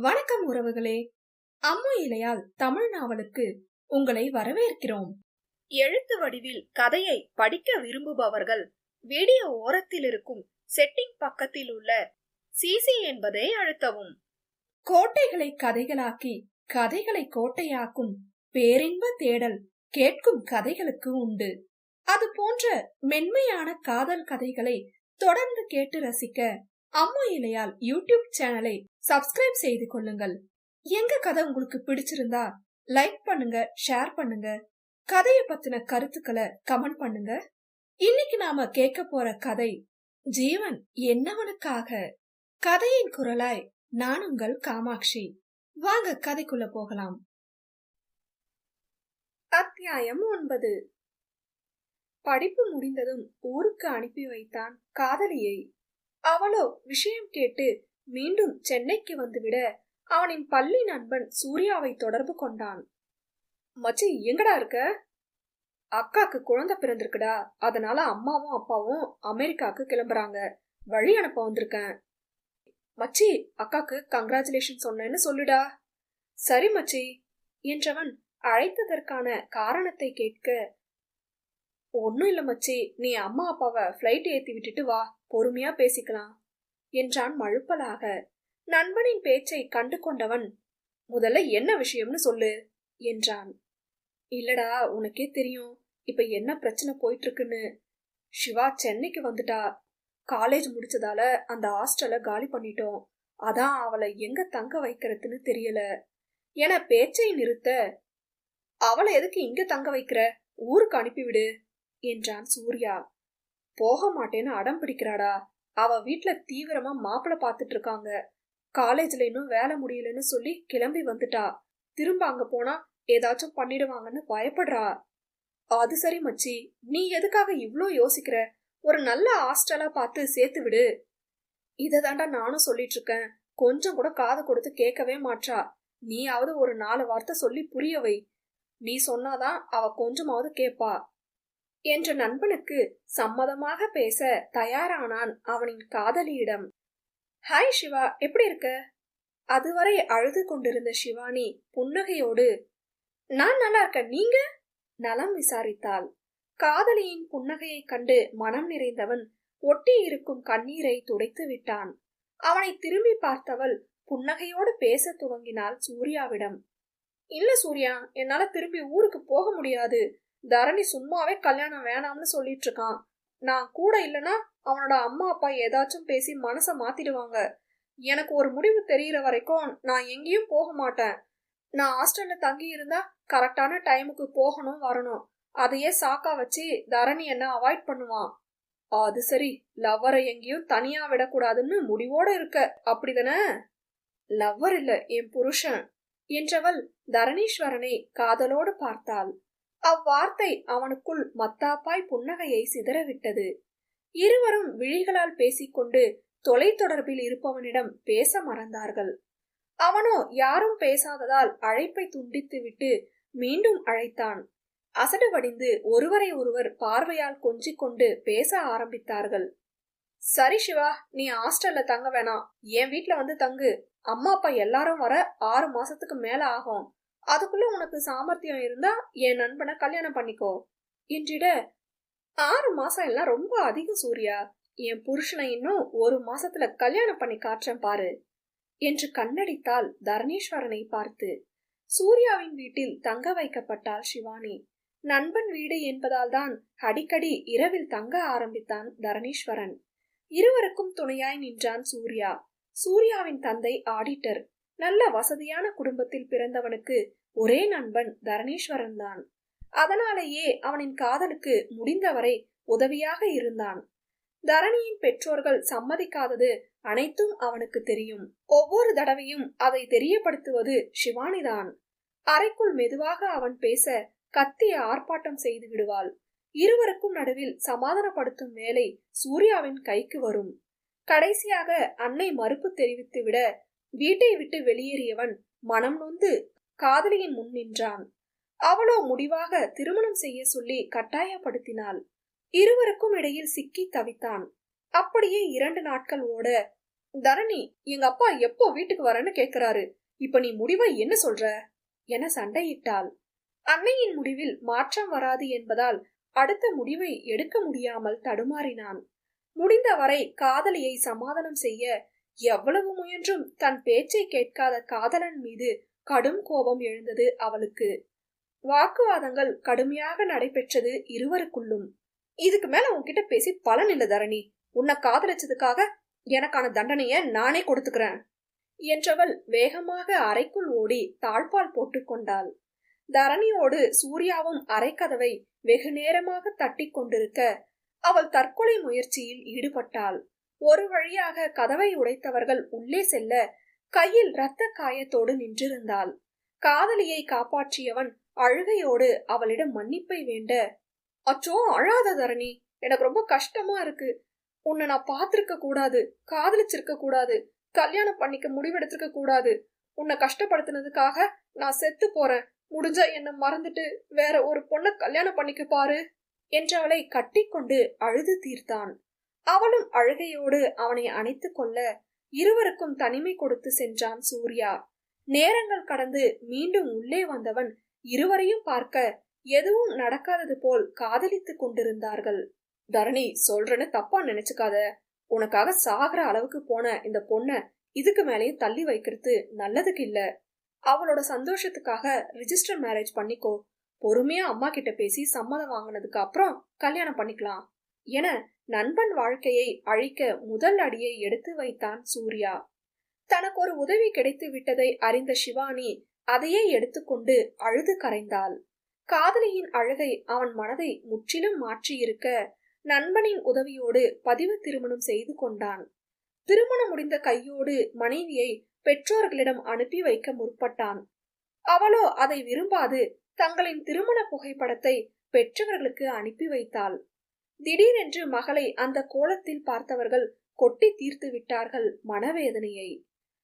வணக்கம் உறவுகளே. அம்மு இலையால் தமிழ் நாவலுக்கு உங்களை வரவேற்கிறோம். எழுத்து வடிவில் கதையை படிக்க விரும்புபவர்கள் வீடியோ ஓரத்தில் இருக்கும் செட்டிங் பக்கத்தில் உள்ள சிசி என்பதை அழுத்தவும். கோட்டைகளை கதைகளாக்கி கதைகளை கோட்டையாக்கும் பேரின்ப தேடல் கேட்கும் கதைகளுக்கு உண்டு. அது போன்ற மென்மையான காதல் கதைகளை தொடர்ந்து கேட்டு ரசிக்க அம்மா இலையால் யூடியூப் சேனலை சப்ஸ்கிரைப் செய்து கொள்ளுங்கள். எங்க கதை உங்களுக்கு பிடிச்சிருந்தா லைக் பண்ணுங்க ஷேர் பண்ணுங்க. கதைய பத்தின கருத்துக்களை கமெண்ட் பண்ணுங்க. இன்னைக்கு நாம கேட்க போற கதை ஜீவன் என்னவனுக்காக? கதையின் குரலாய் நான் உங்கள் காமாட்சி. வாங்க கதைக்குள்ள போகலாம். அத்தியாயம் ஒன்பது. படிப்பு முடிந்ததும் ஊருக்கு அனுப்பி வைத்தான் காதலியை. அவளோ விஷயம் கேட்டு மீண்டும் சென்னைக்கு வந்துவிட. அவனின் பள்ளி நண்பன் சூர்யாவை தொடர்பு கொண்டான். மச்சி எங்கடா இருக்க? அக்காக்கு குழந்தை பிறந்திருக்குடா. அதனால அம்மாவும் அப்பாவும் அமெரிக்காக்கு கிளம்புறாங்க. வழி அனுப்ப வந்திருக்கேன். மச்சி அக்காக்கு கங்க்ராச்சுலேஷன் சொன்னேன்னு சொல்லுடா. சரி மச்சி என்றவன் அழைத்ததற்கான காரணத்தை கேட்க ஒன்னும் இல்ல மச்சி நீ அம்மா அப்பாவை ஃப்ளைட் ஏத்தி விட்டுட்டு வா. பொறுமையா பேசிக்கலாம். என்றான் மழுப்பலாக. நண்பனின் பேச்சை கண்டு கொண்டவன் முதல்ல என்ன விஷயம்னு சொல்லு என்றான். இல்லடா உனக்கே தெரியும். இப்ப என்ன பிரச்சனை போயிட்டு இருக்குன்னு சிவா சென்னைக்கு வந்துட்டா. காலேஜ் முடிச்சதால அந்த ஹாஸ்டலை காலி பண்ணிட்டோம். அதான் அவளை எங்க தங்க வைக்கிறதுன்னு தெரியல. என பேச்சை நிறுத்த அவளை எதுக்கு இங்க தங்க வைக்கிற? ஊருக்கு அனுப்பிவிடு என்றான் சூர்யா. போக மாட்டேன்னு அடம் பிடிக்கிறாடா. அவ வீட்டில் தீவிரமா மாப்பிள்ள பாத்துட்டு இருக்காங்க காலேஜ்ல இன்னும் வேலை முடியலன்னு சொல்லி கிளம்பி வந்துட்டா. திரும்ப அங்க போனா ஏதாச்சும் பண்ணிடுவாங்கன்னு பயப்படுறா. அது சரி மச்சி நீ எதுக்காக இவ்ளோ யோசிக்கிற? ஒரு நல்ல ஹாஸ்டலா பார்த்து சேர்த்து விடு. இதை தாண்டா நானும் சொல்லிட்டு இருக்கேன் கொஞ்சம் கூட காது கொடுத்து கேட்கவே மாட்றா. நீயாவது ஒரு நாலு வார்த்தை சொல்லி புரிய வை. நீ சொன்னாதான் அவ கொஞ்சமாவது கேப்பா. என்ற நண்பனுக்கு சம்மதமாக பேச தயாரானான் அவனின் காதலியிடம். ஹாய் சிவா எப்படி இருக்க? அதுவரை அழுது கொண்டிருந்த சிவானி புன்னகையோடு நான் நல்லா இருக்கேன் நீங்க? நலம் விசாரித்தாள். காதலியின் புன்னகையை கண்டு மனம் நிறைந்தவன் ஒட்டி இருக்கும் கண்ணீரை துடைத்து விட்டான். அவனை திரும்பி பார்த்தவள் புன்னகையோடு பேச துவங்கினாள் சூர்யாவிடம். இல்ல சூர்யா என்னால திரும்பி ஊருக்கு போக முடியாது. தரணி சும்மாவே கல்யாணம் வேணாம்னு சொல்லிட்டு இருக்கான் நான் கூட இல்லைன்னா அவனோட அம்மா அப்பா ஏதாச்சும் பேசி மனசை மாத்திடுவாங்க. எனக்கு ஒரு முடிவு தெரியற வரைக்கும் நான் எங்கேயும் போக மாட்டேன். நான் ஹாஸ்டல்ல தங்கி இருந்தா கரெக்டான டைமுக்கு போகணும் வரணும். அதையே சாக்கா வச்சு தரணி என்ன அவாய்ட் பண்ணுவான். அது சரி லவ்வரை எங்கேயும் தனியா விடக்கூடாதுன்னு முடிவோட இருக்க. அப்படிதானே? லவ்வர் இல்ல என் புருஷன் என்றவள் தரணீஸ்வரனை காதலோடு பார்த்தாள். அவ்வார்த்தை அவனுக்குள் மத்தாப்பாய் புன்னகையை சிதறவிட்டது. இருவரும் விழிகளால் பேசிக்கொண்டு தொலைத்தொடர்பில் இருப்பவனிடம் பேச மறந்தார்கள். அவனோ யாரும் பேசாததால் அழைப்பை துண்டித்துவிட்டு மீண்டும் அழைத்தான். அசடு வடிந்து ஒருவரை ஒருவர் பார்வையால் கொஞ்சிக் கொண்டு பேச ஆரம்பித்தார்கள். சரி சிவா நீ ஹாஸ்டல்ல தங்க வேணாம். என் வீட்ல வந்து தங்கு. அம்மா அப்பா எல்லாரும் வர ஆறு மாசத்துக்கு மேல ஆகும். அதுக்குள்ள உனக்கு சாமர்த்தியம் இருந்தா என் நண்பனை கல்யாணம் பண்ணிக்கோ. என்றிட ஆறு மாசம் எல்லாம் ரொம்ப அதிகம் சூர்யா. என் புருஷனை இன்னும் ஒரு மாசத்துல கல்யாணம் பண்ணி காட்டுறேன் பாரு. என்று கண்ணடித்தாள் தரணீஸ்வரனை பார்த்து. சூர்யாவின் வீட்டில் தங்க வைக்கப்பட்டாள் சிவானி. நண்பன் வீடு என்பதால் தான் அடிக்கடி இரவில் தங்க ஆரம்பித்தான் தரணீஸ்வரன். இருவருக்கும் துணையாய் நின்றான் சூர்யா. சூர்யாவின் தந்தை ஆடிட்டர். நல்ல வசதியான குடும்பத்தில் பிறந்தவனுக்கு ஒரே நண்பன் தரணீஸ்வரன் தான். அதனாலேயே அவனின் காதலுக்கு முடிந்தவரை உதவியாக இருந்தான். தரணியின் பெற்றோர்கள் சம்மதிக்காதது அனைத்தும் அவனுக்கு தெரியும். ஒவ்வொரு தடவையும் அதை தெரியப்படுத்துவது சிவானிதான். அறைக்குள் மெதுவாக அவன் பேச கத்திய ஆர்ப்பாட்டம் செய்து விடுவாள். இருவருக்கும் நடுவில் சமாதானப்படுத்தும் வேலை சூர்யாவின் கைக்கு வரும். கடைசியாக அன்னை மறுப்பு தெரிவித்துவிட வீட்டை விட்டு வெளியேறியவன் மனம் நொந்து காதலியின் முன் நின்றான். அவளோ முடிவாக திருமணம் செய்ய சொல்லி கட்டாயப்படுத்தினாள். இருவருக்கும் இடையில் சிக்கி தவித்தான். அப்படியே இரண்டு நாட்கள் ஓட தரணி எங்க அப்பா எப்போ வீட்டுக்கு வரேன்னு கேக்குறாரு. இப்ப நீ முடிவை என்ன சொல்ற? என சண்டையிட்டாள். அன்னையின் முடிவில் மாற்றம் வராது என்பதால் அடுத்த முடிவை எடுக்க முடியாமல் தடுமாறினான். முடிந்தவரை காதலியை சமாதானம் செய்ய எவ்வளவு முயன்றும் தன் பேச்சை கேட்காத காதலன் மீது கடும் கோபம் எழுந்தது அவளுக்கு. வாக்குவாதங்கள் கடுமையாக நடைபெற்றது இருவருக்குள்ளும். இதுக்கு மேல உன்கிட்ட பேசி பலன் இல்ல தரணி. உன்னை காதலிச்சதுக்காக எனக்கான தண்டனைய நானே கொடுத்துக்கிறேன். என்றவள் வேகமாக அறைக்குள் ஓடி தாழ்பால் போட்டுக்கொண்டாள் தரணியோடு சூர்யாவும் அரைக்கதவை வெகு நேரமாக தட்டி கொண்டிருக்க அவள் தற்கொலை முயற்சியில் ஈடுபட்டாள். ஒரு வழியாக கதவை உடைத்தவர்கள் உள்ளே செல்ல கையில் இரத்த காயத்தோடு நின்றிருந்தாள். காதலியை காப்பாற்றியவன் அழுகையோடு அவளிடம் மன்னிப்பை வேண்ட அச்சோ அழாத தரணி எனக்கு ரொம்ப கஷ்டமா இருக்கு. உன்னை நான் பார்த்திருக்க கூடாது காதலிச்சிருக்க கூடாது கல்யாணம் பண்ணிக்க முடிவெடுத்திருக்க கூடாது. உன்னை கஷ்டப்படுத்தினதுக்காக நான் செத்து போறேன். முடிஞ்சா என்ன மறந்துட்டு வேற ஒரு பொண்ணை கல்யாணம் பண்ணிக்க பாரு என்றவளை கட்டிக்கொண்டு அழுது தீர்த்தான். அவளும் அழுகையோடு அவனை அணைத்து கொள்ள இருவருக்கும் தனிமை கொடுத்து சென்றான் சூர்யா. நேரங்கள் கடந்து மீண்டும் உள்ளே வந்தவன் இருவரையும் பார்க்க எதுவும் நடக்காதது போல் காதலித்துக் கொண்டிருந்தார்கள். தரணி சொல்றேன்னு தப்பா நினைச்சுக்காத. உனக்காக சாகிற அளவுக்கு போன இந்த பொண்ண இதுக்கு மேலேயும் தள்ளி வைக்கிறது நல்லதுக்கு இல்ல. அவளோட சந்தோஷத்துக்காக ரிஜிஸ்டர் மேரேஜ் பண்ணிக்கோ. பொறுமையா அம்மா கிட்ட பேசி சம்மதம் வாங்கினதுக்கு அப்புறம் கல்யாணம் பண்ணிக்கலாம். என நண்பன் வாழ்க்கையை அழிக்க முதல் அடியை எடுத்து வைத்தான் சூர்யா. தனக்கு ஒரு உதவி கிடைத்து விட்டதை அறிந்த சிவானி அதையே எடுத்துக்கொண்டு அழுது கரைந்தாள். காதலியின் அழகை அவன் மனதை முற்றிலும் மாற்றியிருக்க நண்பனின் உதவியோடு பதிவு திருமணம் செய்து கொண்டான். திருமணம் முடிந்த கையோடு மனைவியை பெற்றோர்களிடம் அனுப்பி வைக்க முற்பட்டான். அவளோ அதை விரும்பாது தங்களின் திருமண புகைப்படத்தை பெற்றவர்களுக்கு அனுப்பி வைத்தாள். திடீரென்று மகளை அந்த கோலத்தில் பார்த்தவர்கள் கொட்டி தீர்த்து விட்டார்கள் மனவேதனையை.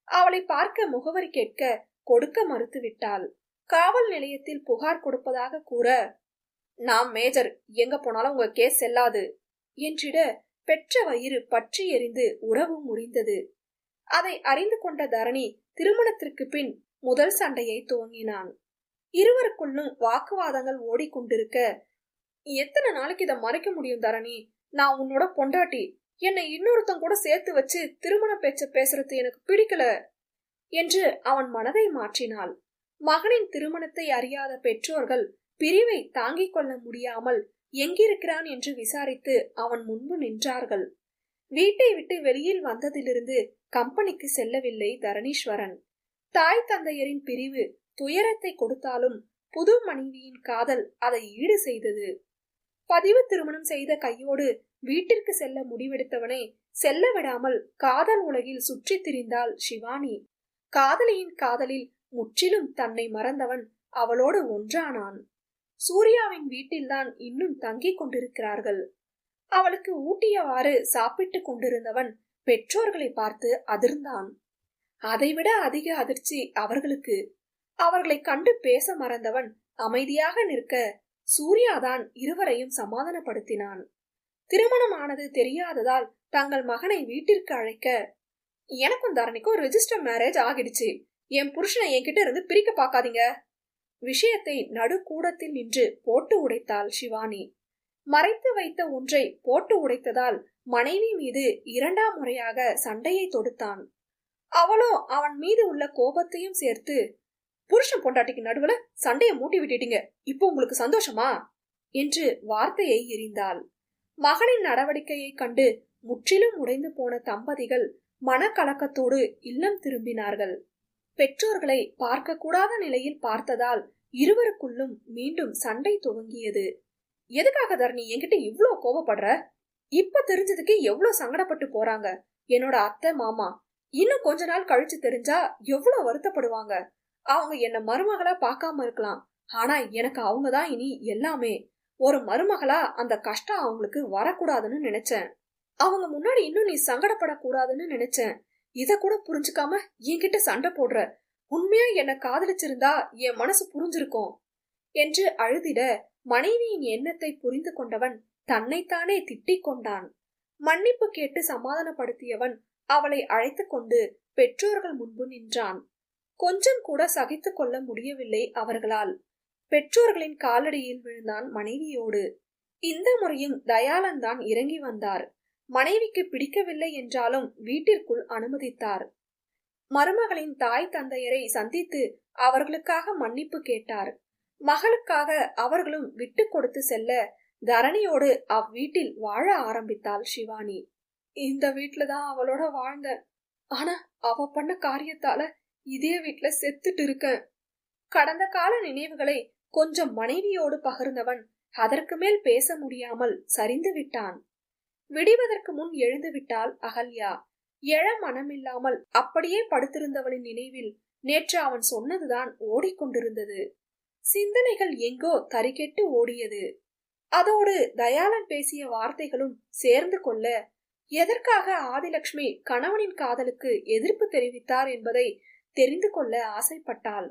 அவளை பார்க்க முகவரி கேட்க கொடுக்க மறுத்து விட்டாள் காவல் நிலையத்தில் புகார் கொடுப்பதாக கூற நாம் மேஜர் எங்க போனாலும் உங்க கேஸ் செல்லாது என்றிட பெற்ற வயிறு பற்றி எறிந்து உறவு முறிந்தது. அதை அறிந்து கொண்ட தரணி திருமணத்திற்கு பின் முதல் சண்டையை துவங்கினான். இருவருக்குள்ளும் வாக்குவாதங்கள் ஓடிக்கொண்டிருக்க எத்தனை நாளைக்கு இதை மறைக்க முடியும் தரணி? நான் உன்னோட பொண்டாட்டி. என்னை இன்னொருத்தன் கூட சேர்த்து வச்சு திருமண பேச்ச பேசுறது எனக்கு பிடிக்கல என்று அவன் மனதை மாற்றினாள். மகனின் திருமணத்தை அறியாத பெற்றோர்கள் பிரிவை தாங்கிக் கொள்ள முடியாமல் எங்கிருக்கிறான் என்று விசாரித்து அவன் முன்பு நின்றார்கள். வீட்டை விட்டு வெளியில் வந்ததிலிருந்து கம்பெனிக்கு செல்லவில்லை தரணீஸ்வரன். தாய் தந்தையரின் பிரிவு துயரத்தை கொடுத்தாலும் புது மனைவியின் காதல் அதை ஈடு செய்தது. பதிவு திருமணம் செய்த கையோடு வீட்டிற்கு செல்ல முடிவெடுத்தவனை செல்ல விடாமல் காதல் உலகில் சுற்றி திரிந்தாள் சிவானி. காதலியின் காதலில் முற்றிலும் தன்னை மறந்தவன் அவளோடு ஒன்றானான். சூர்யாவின் வீட்டில்தான் இன்னும் தங்கிக் கொண்டிருக்கிறார்கள். அவளுக்கு ஊட்டியவாறு சாப்பிட்டுக் கொண்டிருந்தவன் பெற்றோர்களை பார்த்து அதிர்ந்தான். அதைவிட அதிக அதிர்ச்சி அவர்களுக்கு. அவர்களை கண்டு பேச மறந்தவன் அமைதியாக நிற்க சூர்யாதான் இருவரையும் சமாதானப்படுத்தினான். திருமணமானது தெரியாததால் தங்கள் மகனை வீட்டிற்கு அழைக்க எனக்கும் தரணிக்கும் ரெஜிஸ்டர் மேரேஜ் ஆகிடுச்சு. என் புருஷனை என்கிட்ட இருந்து பிரிக்க பார்க்காதீங்க. விஷயத்தை நடுக்கூடத்தில் நின்று போட்டு உடைத்தாள் சிவானி. மறைத்து வைத்த ஒன்றை போட்டு உடைத்ததால் மனைவி மீது இரண்டாம் முறையாக சண்டையை தொடுத்தான். அவளோ அவன் மீது உள்ள கோபத்தையும் சேர்த்து புருஷன் பொண்டாட்டிக்கு நடுவுல சண்டையை மூட்டி விட்டுட்டீங்க. இப்போ உங்களுக்கு சந்தோஷமா? என்று வார்த்தையை எறிந்தாள் மகனின் நடவடிக்கையை கண்டு முற்றிலும் உடைந்து போன தம்பதிகள் மனக்கலக்கத்தோடு இல்லம் திரும்பினார்கள். பெற்றோர்களை பார்க்கக்கூடாத நிலையில் பார்த்ததால் இருவருக்குள்ளும் மீண்டும் சண்டை துவங்கியது. எதுக்காக தரணி? என்கிட்ட இவ்ளோ கோவப்படுற? இப்ப தெரிஞ்சதுக்கு எவ்வளவு சங்கடப்பட்டு போறாங்க? என்னோட அத்தை மாமா இன்னும் கொஞ்ச நாள் கழிச்சு தெரிஞ்சா எவ்வளவு வருத்தப்படுவாங்க? அவங்க என்ன மருமகளா பார்க்காம இருக்கலாம். ஆனா எனக்கு அவங்க தான் இனி எல்லாமே. ஒரு மருமகளா அந்த கஷ்டம் அவங்களுக்கு வரக்கூடாதுன்னு நினைச்சேன். அவங்க முன்னாடி இன்னும் நீ சங்கடப்படக்கூடாதுன்னு நினைச்சேன். இத கூட புரிஞ்சுக்காம என்கிட்ட சண்டை போடுற. உண்மையா என்ன காதலிச்சிருந்தா என் மனசு புரிஞ்சிருக்கும் என்று அழுதிட மனைவியின் எண்ணத்தை புரிந்து கொண்டவன் தன்னைத்தானே திட்டிக் கொண்டான். மன்னிப்பு கேட்டு சமாதானப்படுத்தியவன் அவளை அழைத்து கொண்டு பெற்றோர்கள் முன்பு நின்றான். கொஞ்சம் கூட சகித்து கொள்ள முடியவில்லை அவர்களால். பெற்றோர்களின் காலடியில் விழுந்தான் மனைவியோடு. இந்த முறையும் தயாளன் தான் இறங்கி வந்தார். மனைவிக்கு பிடிக்கவில்லை என்றாலும் வீட்டிற்குள் அனுமதித்தார். மருமகளின் தாய் தந்தையரை சந்தித்து அவர்களுக்காக மன்னிப்பு கேட்டார். மகளுக்காக அவர்களும் விட்டு கொடுத்து செல்ல தரணியோடு அவ்வீட்டில் வாழ ஆரம்பித்தாள் சிவானி இந்த வீட்ல தான் அவளோட வாழ்ந்த. ஆனா அவ பண்ண காரியத்தால இதே வீட்ல செத்துட்டு இருக்கேன். கடந்த கால நினைவுகளை கொஞ்சம் மனைவியோடு பகிர்ந்தவன் அதற்கு மேல் பேச முடியாமல் சரிந்து விட்டான். விடிவதற்கு முன் எழுந்து விட்டாள் அகல்யா. எழ மனமில்லாமல் அப்படியே படுத்திருந்தவளின் நினைவில் நேற்று அவன் சொன்னதுதான் ஓடிக்கொண்டிருந்தது. சிந்தனைகள் எங்கோ தறிகெட்டு ஓடியது. அதோடு தயாளன் பேசிய வார்த்தைகளும் சேர்ந்து கொள்ள எதற்காக ஆதிலட்சுமி கணவனின் காதலுக்கு எதிர்ப்பு தெரிவித்தார் என்பதை தெரிந்து கொள்ள ஆசைப்பட்டாள்.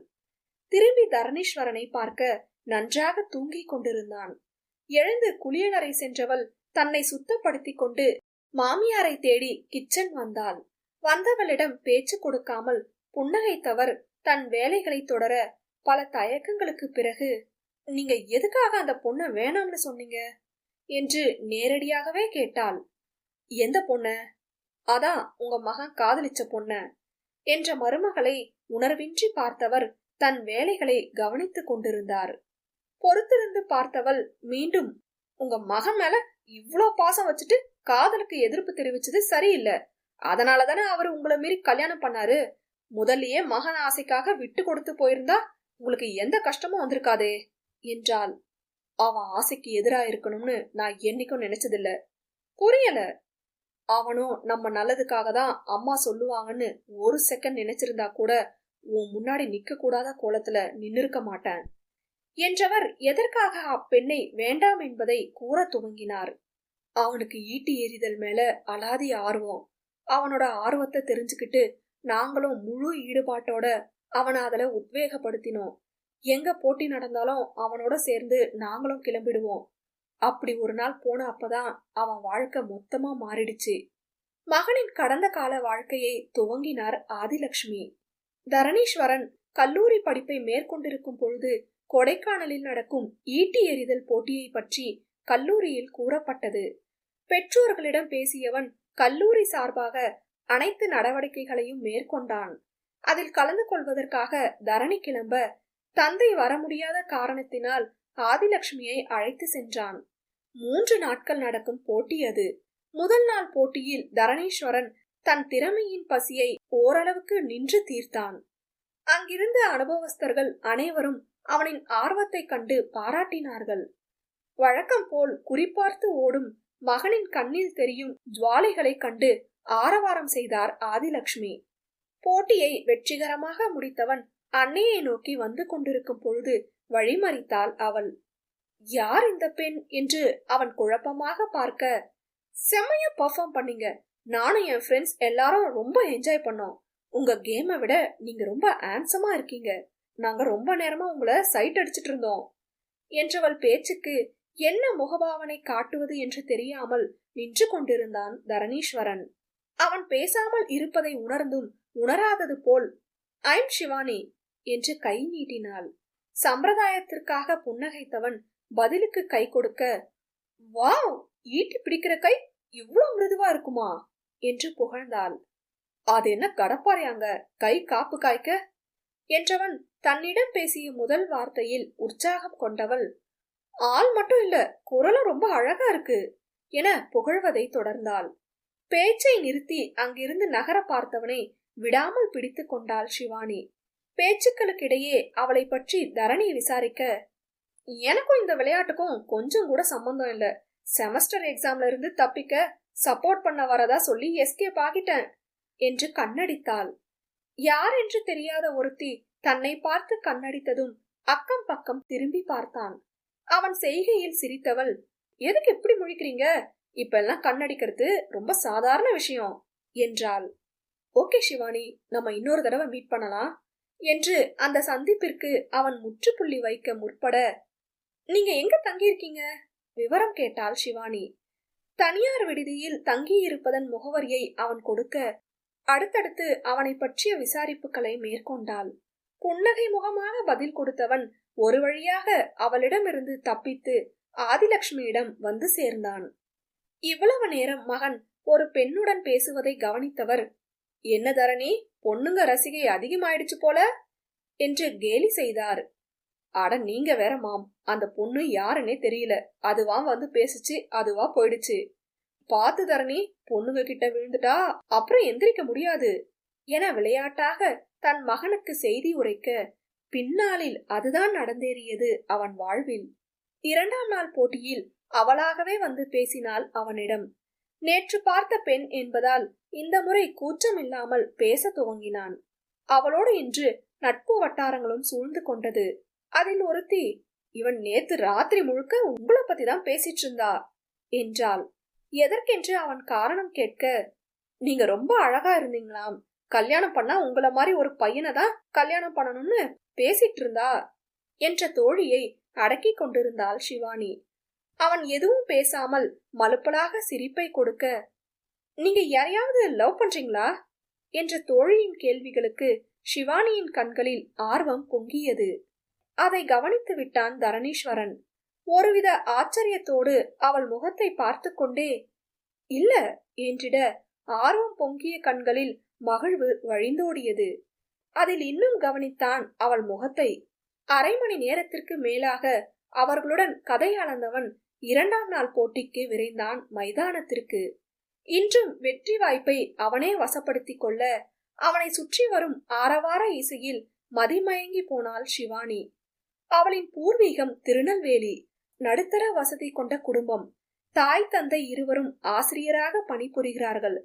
திரும்பி தரணீஸ்வரனை பார்க்க நன்றாக தூங்கிக் கொண்டிருந்தான். எழுந்து குளியலறை சென்றவள் தன்னை சுத்தப்படுத்திக் கொண்டு மாமியாரை தேடி கிச்சன் வந்தாள். வந்தவளிடம் பேச்சு கொடுக்காமல் புன்னகைத்தவர் தன் வேலைகளை தொடர பல தயக்கங்களுக்கு பிறகு நீங்க எதுக்காக அந்த பொண்ண வேணாம்னு சொன்னீங்க? என்று நேரடியாகவே கேட்டாள். எந்த பொண்ண? அதான் உங்க மகன் காதலிச்ச பொண்ண. என்ற மருமகளை உணர்வின்றி பார்த்தவர் தன் வேலைகளை கவனித்துக் கொண்டிருந்தார். பொறுத்திருந்து பார்த்தவள் மீண்டும் உங்க மகன் மேல இவ்ளோ பாசம் வச்சுட்டு காதலுக்கு எதிர்ப்பு தெரிவிச்சது சரியில்லை. அதனால தானே அவர் உங்களை மீறி கல்யாணம் பண்ணாரு. முதல்லயே மகன் ஆசைக்காக விட்டு கொடுத்து போயிருந்தா உங்களுக்கு எந்த கஷ்டமும் வந்திருக்காதே என்றாள். அவன் ஆசைக்கு எதிரா இருக்கணும்னு நான் என்னைக்கும் நினைச்சதில்ல. புரியல. அவனும் நம்ம நல்லதுக்காக தான் அம்மா சொல்லுவாங்கன்னு ஒரு செகண்ட் நினைச்சிருந்தா கூட உன் முன்னாடி நிக்க கூடாத கோலத்துல நின்னிருக்க மாட்டேன். என்றவர் எதற்காக அப்பெண்ணை வேண்டாம் என்பதை கூற துவங்கினார். அவனுக்கு ஈட்டி எறிதல் மேல அலாதி ஆர்வம். அவனோட ஆர்வத்தை தெரிஞ்சுக்கிட்டு நாங்களும் முழு ஈடுபாட்டோட அவனை அதுல உத்வேகப்படுத்தினோம். எங்க போட்டி நடந்தாலும் அவனோட சேர்ந்து நாங்களும் கிளம்பிடுவோம். அப்படி ஒரு நாள் போன அப்பதான் அவன் வாழ்க்கை மொத்தமா மாறிடுச்சு. மகனின் கடந்த கால வாழ்க்கையை துவங்கினார் ஆதிலக்ஷ்மி. தரணீஸ்வரன் கல்லூரி படிப்பை மேற்கொண்டிருக்கும் பொழுது கொடைக்கானலில் நடக்கும் ஈட்டி எறிதல் போட்டியை பற்றி கல்லூரியில் கூறப்பட்டது. பெற்றோர்களிடம் பேசியவன் கல்லூரி சார்பாக அனைத்து நடவடிக்கைகளையும் மேற்கொண்டான். அதில் கலந்து கொள்வதற்காக தரணி கிளம்ப தந்தை வர முடியாத காரணத்தினால் ஆதிலட்சுமியை அழைத்து சென்றான். மூன்று நாட்கள் நடக்கும் போட்டி அது. முதல் நாள் போட்டியில் தரணீஸ்வரன் தன் திறமையின் பசியை ஓரளவுக்கு நின்று தீர்த்தான். அங்கிருந்த அனுபவஸ்தர்கள் அனைவரும் அவனின் ஆர்வத்தைக் கண்டு பாராட்டினார்கள். வழக்கம் போல் குறிப்பார்த்து ஓடும் மகனின் கண்ணில் தெரியும் ஜுவாலைகளைக் கண்டு ஆரவாரம் செய்தார் ஆதிலக்ஷ்மி. போட்டியை வெற்றிகரமாக முடித்தவன் அன்னையை நோக்கி வந்து கொண்டிருக்கும் பொழுது வழிமறித்தாள் அவள். யார் இந்த பெண் என்று அவன் குழப்பமாக பார்க்க. செம்மையா பர்ஃபார்ம் பண்ணீங்க. நானும் என் ஃப்ரெண்ட்ஸ் எல்லாரும் ரொம்ப என்ஜாய் பண்ணோம். உங்க கேமை விட நீங்க ரொம்ப ஆன்சமா இருக்கீங்க. நாங்க ரொம்ப நேரமா உங்களை சைட் அடிச்சிட்டு இருந்தோம். என்றவள் பேச்சுக்கு என்ன முகபாவனை காட்டுவது என்று தெரியாமல் நின்று கொண்டிருந்தான் தரணீஸ்வரன். அவன் பேசாமல் இருப்பதை உணர்ந்தும் உணராதது போல் ஐம் சிவானி என்று கை நீட்டினாள். சம்பிரதாயத்திற்காக புன்னகைத்தவன் பதிலுக்கு கை கொடுக்க வாவ் ஈட்டி பிடிக்கிற கை இவ்வளவு மிருதுவா இருக்குமா? என்று புகழ்ந்தாள். அது என்ன கடப்பாறையாங்க? கை காப்பு காய்க்க? என்றவன் தன்னிடம் பேசிய முதல் வார்த்தையில் உற்சாகம் கொண்டவள். ஆள் மட்டும் இல்ல குரலும் ரொம்ப அழகா இருக்கு என புகழ்வதை தொடர்ந்தாள். பேச்சை நிறுத்தி அங்கிருந்து நகர பார்த்தவனை விடாமல் பிடித்து கொண்டாள் சிவானி. பேச்சுக்களுக்கிடையே அவளை பற்றி தரணி விசாரிக்க எனக்கும் இந்த விளையாட்டுக்கும் கொஞ்சம் கூட சம்பந்தம் இல்ல. செமஸ்டர் எக்ஸாம்ல இருந்து தப்பிக்க சப்போர்ட் பண்ண வரதா சொல்லி எஸ்கேப் ஆகிட்டேன் என்று கண்ணடித்தாள். யார் என்று தெரியாத ஒருத்தி தன்னை பார்த்து கண்ணடித்ததும் அக்கம் பக்கம் திரும்பி பார்த்தான். அவன் செய்கையில் சிரித்தவள் எதுக்கு இப்படி முழிக்கிறீங்க? இப்ப எல்லாம் கண்ணடிக்கிறது ரொம்ப சாதாரண விஷயம் என்றாள். ஓகே சிவானி நம்ம இன்னொரு தடவை மீட் பண்ணலாம் என்று அந்த சந்திப்பிற்கு அவன் முற்றுப்புள்ளி வைக்க முற்பட நீங்க எங்க தங்கியிருக்கீங்க? விவரம் கேட்டாள் சிவானி. தனியார் விடுதியில் தங்கியிருப்பதன் முகவரியை அவன் கொடுக்க அடுத்தடுத்து அவனை பற்றிய விசாரிப்புகளை மேற்கொண்டாள். புன்னகை முகமாக பதில் கொடுத்தவன் ஒரு வழியாக அவளிடமிருந்து தப்பித்து ஆதிலட்சுமியிடம் வந்து சேர்ந்தான். இவ்வளவு நேரம் மகன் ஒரு பெண்ணுடன் பேசுவதை கவனித்தவர் என்ன தரணி பொண்ணுங்க ரசிகை அதிகமாயிடுச்சு போல? என்று கேலி செய்தார். அட நீங்க வேற மாம் அந்த பொண்ணு யாருன்னே தெரியல. அதுவா வந்து பேசிச்சு அதுவா போயிடுச்சு. பார்த்து தரணி பொண்ணுங்க கிட்ட விழுந்துட்டா அப்புறம் எந்திரிக்க முடியாது. என விளையாட்டாக தன் மகனுக்கு செய்தி உரைக்க பின்னாளில் அதுதான் நடந்தேறியது அவன் வாழ்வில். இரண்டாம் நாள் போட்டியில் அவளாகவே வந்து பேசினாள் அவனிடம். நேற்று பார்த்த பெண் என்பதால் இந்த முறை கூச்சமில்லாமல் பேச துவங்கினான். அவளோடு இன்று நட்பு வட்டாரங்களும் சூழ்ந்து கொண்டது. அதில் ஒருத்தி இவன் நேத்து ராத்திரி முழுக்க உங்களை பத்தி தான் பேசிட்டு இருந்தா என்றாள். எதற்கென்று அவன் காரணம் கேட்க நீங்க ரொம்ப அழகா இருந்தீங்களாம். கல்யாணம் பண்ணா உங்களை மாதிரி ஒரு பையனை தான் கல்யாணம் பண்ணணும்னு பேசிட்டு இருந்தா என்ற தோழியை அடக்கி கொண்டிருந்தாள் சிவானி அவன் எதுவும் பேசாமல் மலுப்பலாக சிரிப்பை கொடுக்க நீங்க யாரையாவது லவ் பண்றீங்களா? என்ற தோழியின் கேள்விகளுக்கு சிவானியின் கண்களில் ஆர்வம் பொங்கியது. அதை கவனித்து விட்டான் தரணீஸ்வரன். ஒருவித ஆச்சரியத்தோடு அவள் முகத்தை பார்த்து கொண்டே இல்ல என்றிட ஆர்வம் பொங்கிய கண்களில் மகிழ்வு வழிந்தோடியது. அதில் இன்னும் கவனித்தான் அவள் முகத்தை. அரை மணி நேரத்திற்கு மேலாக அவர்களுடன் கதை அளந்தவன் இரண்டாம் நாள் போட்டிக்கு விரைந்தான் மைதானத்திற்கு. இன்றும் வெற்றி வாய்ப்பை அவனே வசப்படுத்திக் கொள்ள அவனை சுற்றி வரும் ஆரவார இசையில் மதிமயங்கி போனாள் சிவானி. அவளின் பூர்வீகம் திருநெல்வேலி. நடுத்தர வசதி கொண்ட குடும்பம். தாய் தந்தை இருவரும் ஆசிரியராக பணிபுரிகிறார்கள்.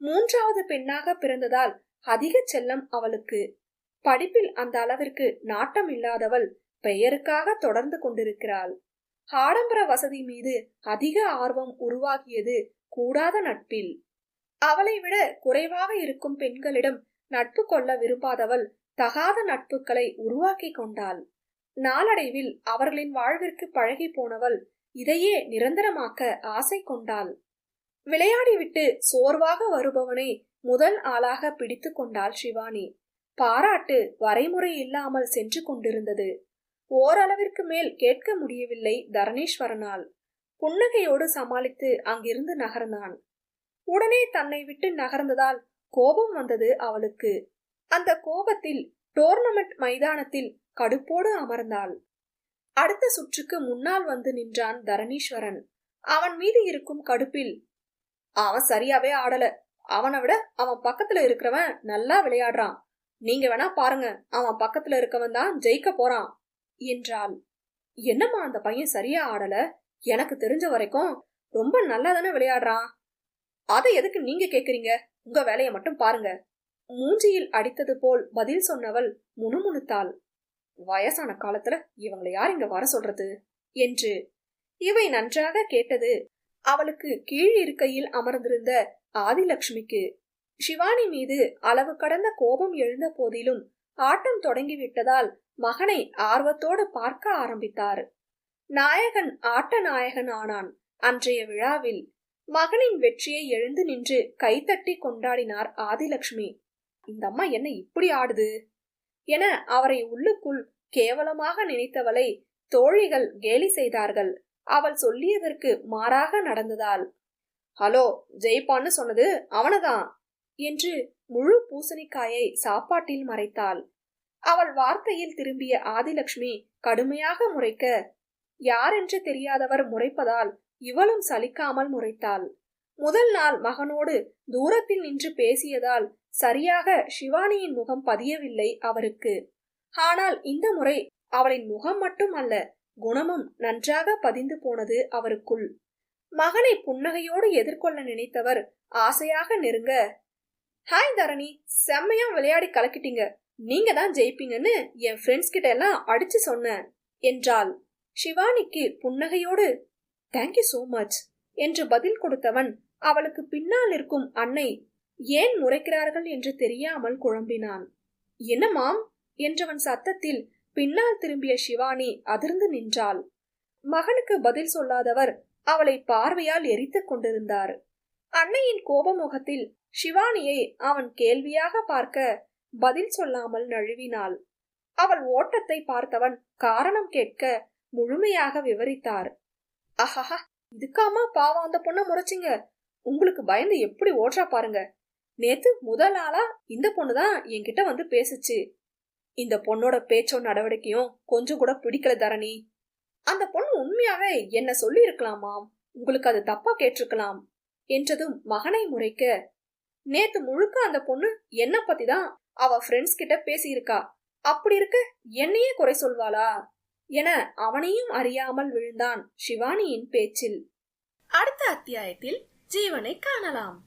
மூன்றாவது பெண்ணாக பிறந்ததால் அதிக செல்லம் அவளுக்கு. படிப்பில் அந்த அளவிற்கு நாட்டம் இல்லாதவள் பெயருக்காக தொடர்ந்து கொண்டிருக்கிறாள். ஆடம்பர வசதி மீது அதிக ஆர்வம் உருவாகியது கூடாத நட்பில். அவளை விட குறைவாக இருக்கும் பெண்களிடம் நட்பு கொள்ள விரும்பாதவள் தகாத நட்புகளை உருவாக்கி கொண்டாள். நாளடைவில் அவர்களின் வாழ்விற்கு பழகி போனவள் இதையே நிரந்தரமாக்க ஆசை கொண்டாள். விளையாடிவிட்டு சோர்வாக வருபவனை முதல் ஆளாக பிடித்து கொண்டாள் சிவானி பாராட்டு வரைமுறை இல்லாமல் சென்று கொண்டிருந்தது. ஓரளவிற்கு மேல் கேட்க முடியவில்லை தரணீஸ்வரனால். புன்னகையோடு சமாளித்து அங்கிருந்து நகர்ந்தான். உடனே தன்னை விட்டு நகர்ந்ததால் கோபம் வந்தது அவளுக்கு. அந்த கோபத்தில் டோர்னமெண்ட் மைதானத்தில் கடுப்போடு அமர்ந்தாள். அடுத்த சுற்றுக்கு முன்னால் வந்து நின்றான் தரணீஸ்வரன். அவன் மீது இருக்கும் கடுப்பில் அவன் சரியாவே ஆடல. அவனை விட அவன் பக்கத்துல இருக்கிறவன் நல்லா விளையாடுறான். நீங்க வேணா பாருங்க அவன் பக்கத்துல இருக்கவன் தான் ஜெயிக்க போறான் என்றாள். என்னம்மா அந்த பையன் சரியா ஆடல? எனக்கு தெரிஞ்ச வரைக்கும் ரொம்ப நல்லா தானே விளையாடுறான். அதை எதுக்கு நீங்க கேக்குறீங்க? உங்க வேலையை மட்டும் பாருங்க. மூஞ்சியில் அடித்தது போல் பதில் சொன்னவள் முணுமுணுத்தாள். வயசான காலத்துல இவங்களை யார் இங்க வர சொல்றது? என்று இவை நன்றாக கேட்டது அவளுக்கு கீழ் இருக்கையில் அமர்ந்திருந்த ஆதிலட்சுமிக்கு சிவானி மீது அளவு கடந்த கோபம் எழுந்த போதிலும் ஆட்டம் தொடங்கிவிட்டதால் மகனை ஆர்வத்தோடு பார்க்க ஆரம்பித்தார். நாயகன் ஆட்ட நாயகன் ஆனான் அன்றைய விழாவில் மகனின் வெற்றியை எழுந்து நின்று கைத்தட்டி கொண்டாடினார் ஆதிலட்சுமி இந்த அம்மா என்ன இப்படி ஆடுது? என அவரை உள்ளுக்குள் கேவலமாக நினைத்தவளை தோழிகள் கேலி செய்தார்கள். அவள் சொல்லியதற்கு மாறாக நடந்ததால் ஹலோ ஜெயிப்பான்னு சொன்னது அவனதான் என்று முழு பூசணிக்காயை சாப்பாட்டில் மறைத்தாள். அவள் வார்த்தையில் திரும்பிய ஆதிலக்ஷ்மி கடுமையாக முறைக்க யாரென்று தெரியாதவர் முறைப்பதால் இவளும் சலிக்காமல் முறைத்தாள். முதல் நாள் மகனோடு தூரத்தில் நின்று பேசியதால் சரியாக சிவானியின் முகம் பதியவில்லை அவருக்கு. ஆனால் இந்த முறை அவளின் முகம் மட்டும் அல்ல குணமும் நன்றாக பதிந்து போனது அவருக்குள். மகனை புன்னகையோடு எதிர்கொள்ள நினைத்தவர் ஆசையாக நெருங்க ஹாய் தரணி செம்மையா விளையாடி கலக்கிட்டீங்க. நீங்க தான் ஜெயிப்பீங்கன்னு என் ஃப்ரெண்ட்ஸ் கிட்ட எல்லாம் அடிச்சு சொன்னேன் என்றாள். சிவானிக்கு புன்னகையோடு தேங்க்யூ சோ மச் என்று பதில் கொடுத்தவன் அவளுக்கு பின்னால் இருக்கும் அன்னை ஏன் முறைக்கிறார்கள் என்று தெரியாமல் குழம்பினான். என்னமாம் என்றவன் சத்தத்தில் பின்னால் திரும்பிய சிவானி அதிர்ந்து நின்றாள். மகனுக்கு பதில் சொல்லாதவர் அவளை பார்வையால் எரித்துக் கொண்டிருந்தார். அன்னையின் கோபமுகத்தில் சிவானியை அவன் கேள்வியாக பார்க்க பதில் சொல்லாமல் நழுவினாள். அவள் ஓட்டத்தை பார்த்தவன் காரணம் கேட்க முழுமையாக விவரித்தார். அஹஹா இதுக்காமா பாவம் அந்த பொண்ணை முறைச்சிங்க? உங்களுக்கு பயந்து எப்படி ஓடுறா பாருங்க. நேத்து முதல் ஆளா இந்த பொண்ணுதான் என்கிட்ட வந்து பேசுச்சு. இந்த பொண்ணோட பேச்சோ நடவடிக்கையும் கொஞ்சம் கூட பிடிக்கல தரணி. அந்த பொண்ணு உண்மையாவே என்ன சொல்லி இருக்கலாமாம் உங்களுக்கு அது தப்பா கேட்டிருக்கலாம் என்றதும் மகனை முறைக்க நேத்து முழுக்க அந்த பொண்ணு என்ன பத்தி தான் அவ ஃப்ரெண்ட்ஸ் கிட்ட பேசியிருக்கா. அப்படி இருக்க என்னையே குறை சொல்வாளா? என அவனையும் அறியாமல் விழுந்தான் சிவானியின் பேச்சில். அடுத்த அத்தியாயத்தில் ஜீவனை காணலாம்.